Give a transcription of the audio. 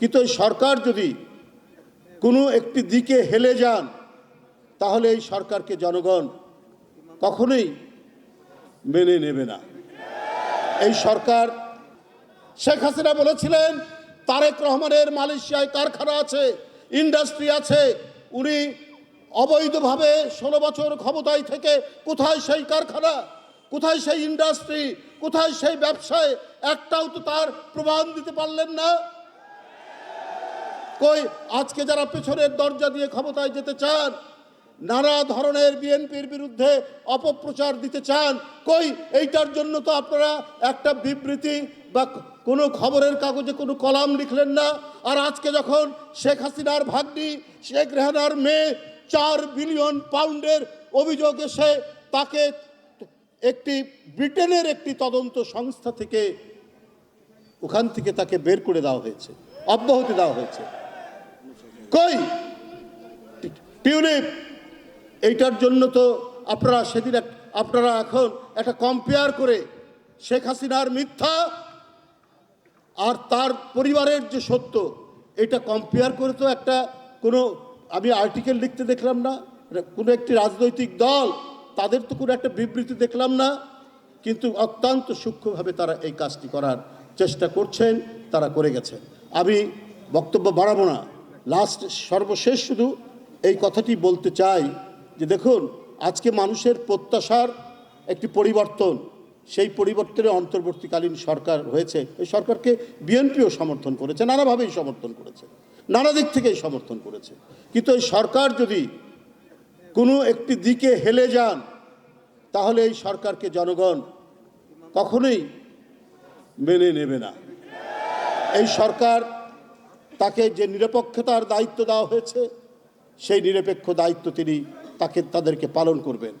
কিন্তু এই সরকার যদি কোনো একটি দিকে হেলে যান, তাহলে এই সরকারকে জনগণ কখনোই মেনে নেবে না। এই সরকার শেখ হাসিনা বলেছিলেন, তারেক রহমানের মালয়েশিয়ায় কারখানা আছে, ইন্ডাস্ট্রি আছে, উনি অবৈধভাবে ষোলো বছর ক্ষমতায় থেকে কোথায় সেই কারখানা, কোথায় সেই ইন্ডাস্ট্রি, কোথায় সেই ব্যবসায়, একটাও তো তার প্রমাণ দিতে পারলেন না। কই, আজকে যারা পেছনের দরজা দিয়ে ক্ষমতায় যেতে চান, নানা ধরনের বিএনপির বিরুদ্ধে অপপ্রচার দিতে চান, কই, এইটার জন্য তো আপনারা একটা বিবৃতি বা কোনো খবরের কাগজে কোনো কলাম লিখলেন না। আর আজকে যখন শেখ হাসিনার ভাগ্নি, শেখ রেহানার মেয়ে চার বিলিয়ন পাউন্ডের অভিযোগ এসে তাকে একটি ব্রিটেনের একটি তদন্ত সংস্থা থেকে ওখান থেকে তাকে বের করে দেওয়া হয়েছে, অব্যাহতি দেওয়া হয়েছে। কই? টিউলিপ, এইটার জন্য তো আপনারা সেদিন আপনারা এখন একটা কম্পেয়ার করে শেখ হাসিনার মিথ্যা আর তার পরিবারের যে সত্য, এটা কম্পেয়ার করে তো একটা কোনো, আমি আর্টিকেল লিখতে দেখলাম না কোনো একটি রাজনৈতিক দল, তাদের তো কোনো একটা বিবৃতি দেখলাম না, কিন্তু অত্যন্ত সূক্ষ্মভাবে তারা এই কাজটি করার চেষ্টা করছেন, তারা করে গেছেন। আমি বক্তব্য বাড়াবো না। লাস্ট সর্বশেষ শুধু এই কথাটি বলতে চাই যে দেখুন, আজকে মানুষের প্রত্যাশার একটি পরিবর্তন, সেই পরিবর্তনে অন্তর্বর্তীকালীন সরকার হয়েছে। এই সরকারকে বিএনপিও সমর্থন করেছে, নানাভাবেই সমর্থন করেছে, নানা দিক থেকেই সমর্থন করেছে। কিন্তু এই সরকার যদি কোনো একটি দিকে হেলে যান, তাহলে এই সরকারকে জনগণ কখনোই মেনে নেবে না। এই সরকার তাকে যে নিরপেক্ষতার দায়িত্ব দেওয়া হয়েছে সেই নিরপেক্ষ দায়িত্ব তিনি তাকে তাদেরকে পালন করবেন।